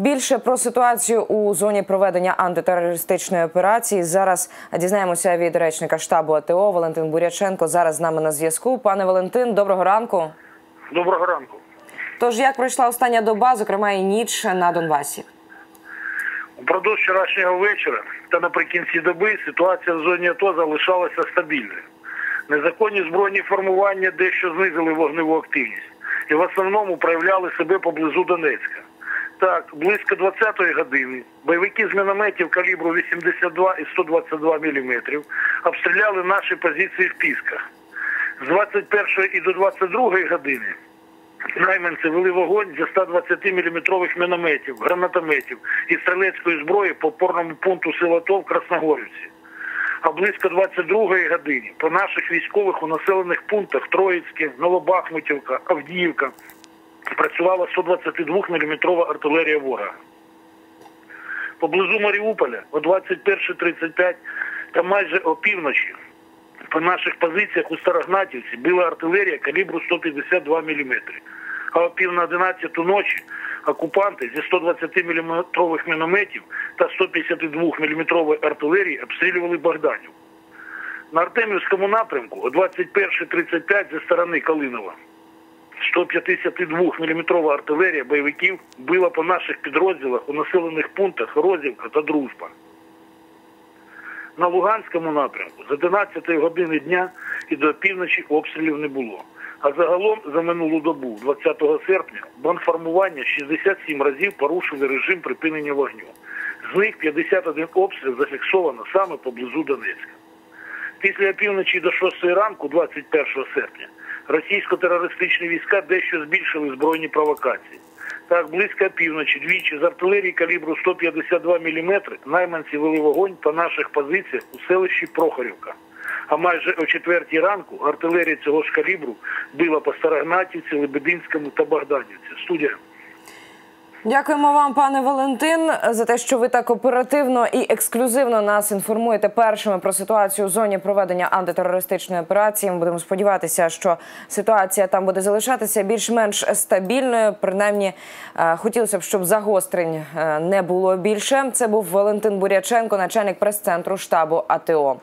Більше про ситуацію у зоні проведення антитерористичної операції зараз дізнаємося від речника штабу АТО Валентин Буряченко. Зараз з нами на зв'язку. Пане Валентин, доброго ранку. Доброго ранку. Тож як пройшла остання доба, зокрема і ніч на Донбасі? Упродовж вчорашнього вечора та наприкінці доби ситуація в зоні АТО залишалася стабільною. Незаконні збройні формування дещо знизили вогневу активність і в основному проявляли себе поблизу Донецька. Так, близько 20-ї години бойовики з мінометів калібру 82 і 122 мм обстріляли наші позиції в Пісках. З 21 і до 22 години найманці вели вогонь зі 120-мм мінометів, гранатометів і стрілецької зброї по опорному пункту Силатов в Красногорівці. А близько 22-ї години по наших військових у населених пунктах Троїцьке, Новобахмутівка, Авдіївка працювала 122-мм артилерія ворога. Поблизу Маріуполя о 21.35 та майже опівночі по наших позиціях у Старогнатівці била артилерія калібру 152 мм. А о пів на 11 ночі окупанти зі 120-мм мінометів та 152 мм артилерії обстрілювали Богданів. На Артемівському напрямку о 21.35 зі сторони Калинова 152 мм артилерія бойовиків била по наших підрозділах у населених пунктах Розівка та Дружба. На Луганському напрямку з 11 години дня і до півночі обстрілів не було. А загалом за минулу добу, 20 серпня, бандформування 67 разів порушили режим припинення вогню. З них 51 обстріл зафіксовано саме поблизу Донецька. Після півночі до 6 ранку, 21 серпня, російсько-терористичні війська дещо збільшили збройні провокації. Так, близько півночі двічі з артилерії калібру 152 мм найманці вели вогонь по наших позиціях у селищі Прохорівка. А майже о четвертій ранку артилерія цього ж калібру била по Старогнатівці, Лебединському та Богданівці. Студія. Дякуємо вам, пане Валентин, за те, що ви так оперативно і ексклюзивно нас інформуєте першими про ситуацію у зоні проведення антитерористичної операції. Ми будемо сподіватися, що ситуація там буде залишатися більш-менш стабільною. Принаймні, е, хотілося б, щоб загострень е, не було більше. Це був Валентин Буряченко, начальник прес-центру штабу АТО.